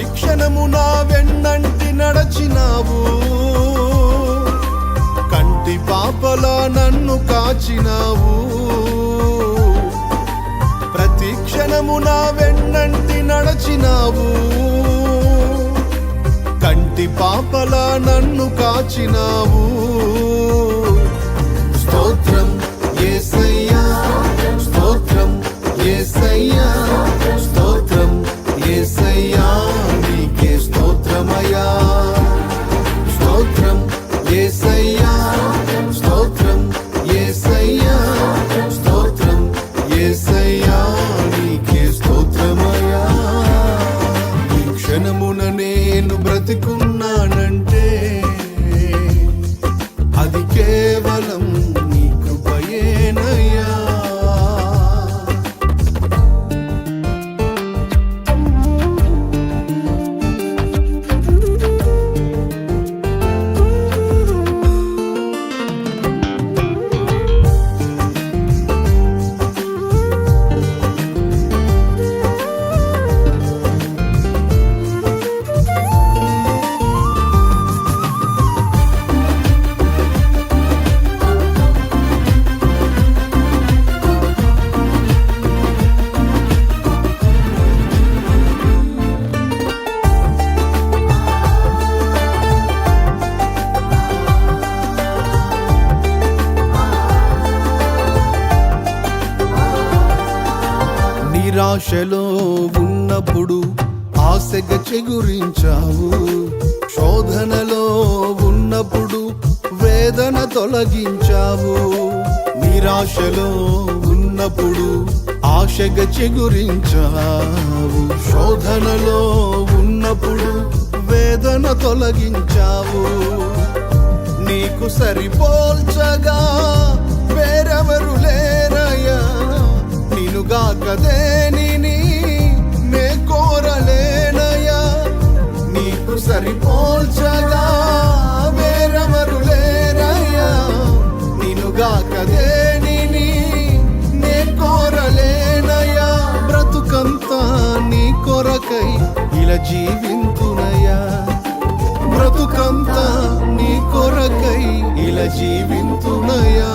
ప్రతి క్షణము నా వెన్నంటి నడచినావు. కంటి పాపలా నన్ను కాచినావు. ప్రతి క్షణము నా వెన్నంటి నడచినావు. కంటి పాపలా నన్ను కాచినావు. నిరాశలో ఉన్నప్పుడు ఆశగ చెగురించావు. శోధనలో ఉన్నప్పుడు వేదన తొలగించావు. నిరాశలో ఉన్నప్పుడు ఆశగ చెగురించావు. శోధనలో ఉన్నప్పుడు వేదన తొలగించావు. నీకు సరిపోల్చగా వేరెవరు లేరయ్యా? నినుగాక దేనిని నే కోరలేనయా నీకు సరిపోల్చగా వేరెవరు లేరయ్యా. నినుగాక దేనిని నే కోరలేనయా బ్రతుకంతా నీ కొరకై ఇలా జీవింతునయ్యా. బ్రతుకంతా నీ కొరకై ఇలా జీవింతునయా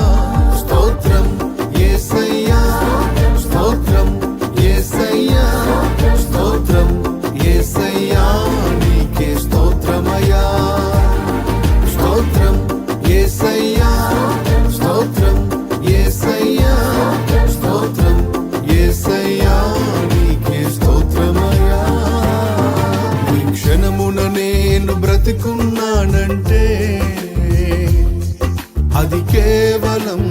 బ్రతికున్నానంటే అది కేవలం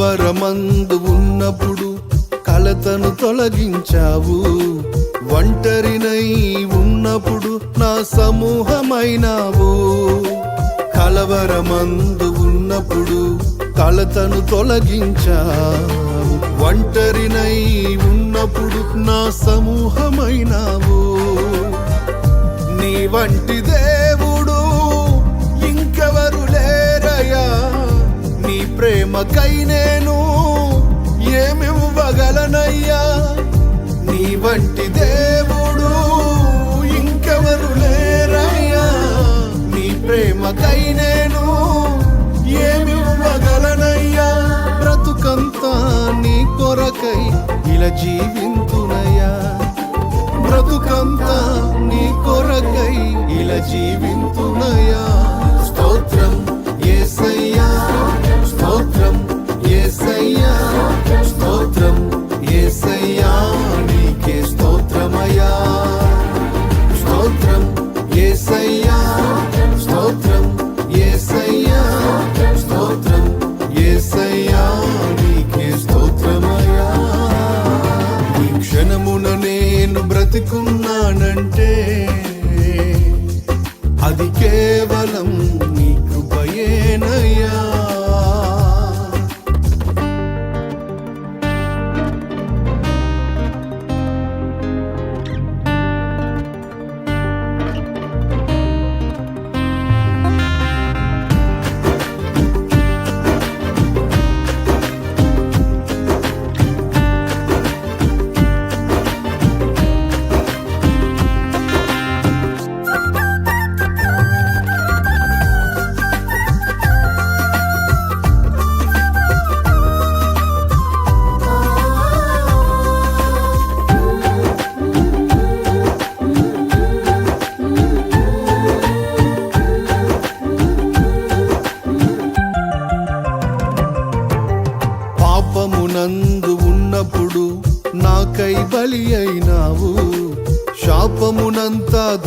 కలవరమందు ఉన్నప్పుడు కలతను తొలగించావు. ఒంటరినై ఉన్నప్పుడు నా సమూహమైనావు. కలవరమందు ఉన్నప్పుడు కలతను తొలగించావు. ఒంటరినై ఉన్నప్పుడు నా సమూహమైనావు. నీ వంటిదే ప్రేమకై నేను ఏమివ్వగలనయ్యా? నీ వంటి దేవుడు ఇంకెవరు లేరయ్యా? నీ ప్రేమకై నేను ఏమివ్వగలనయ్యా? బ్రతుకంతా నీ కొరకై ఇలా జీవింతునయ్యా. బ్రతుకంతా నీ కొరకై ఇలా జీవింతునయ్యా. బ్రతుకున్నానంటే అది కేవలం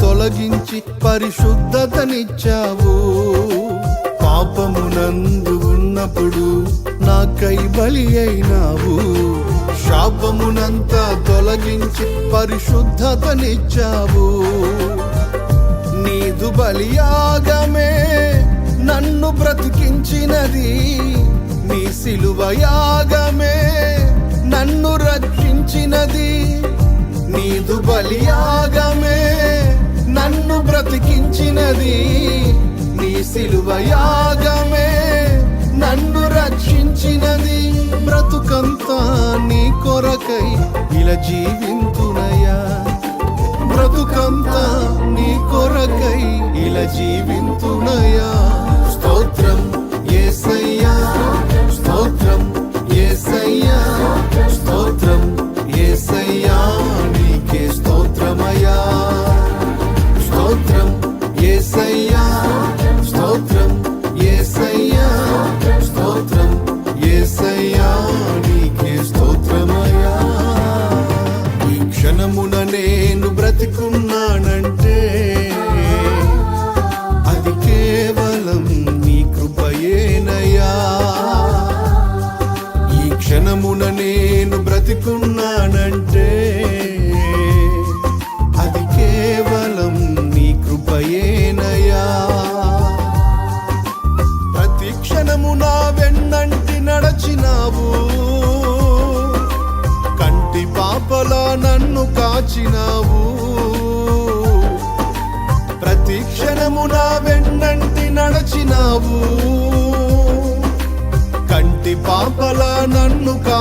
తొలగించి పరిశుద్ధతనిచ్చావు. పాపమునందు ఉన్నప్పుడు నాకై బలి అయినావు. శాపమునంతా తొలగించి పరిశుద్ధతనిచ్చావు. నీదు బలియాగమే నన్ను బ్రతికించినది. నీ సిలువ యాగమే నన్ను రక్షించినది. నీదు బలియా నీ యాగమే నన్ను రక్షించినది బ్రతుకంతా నీ కొరకై ఇలా జీవింతునయా. బ్రతుకంతా నీ కొరకై ఇలా జీవింతునయా.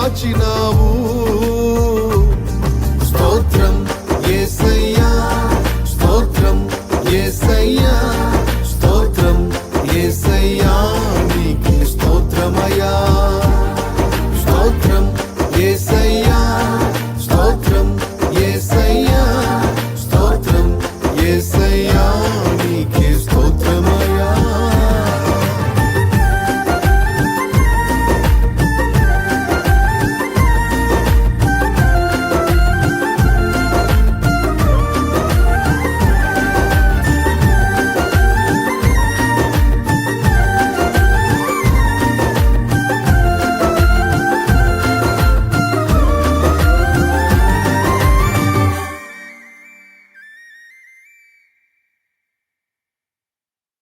కాచినావు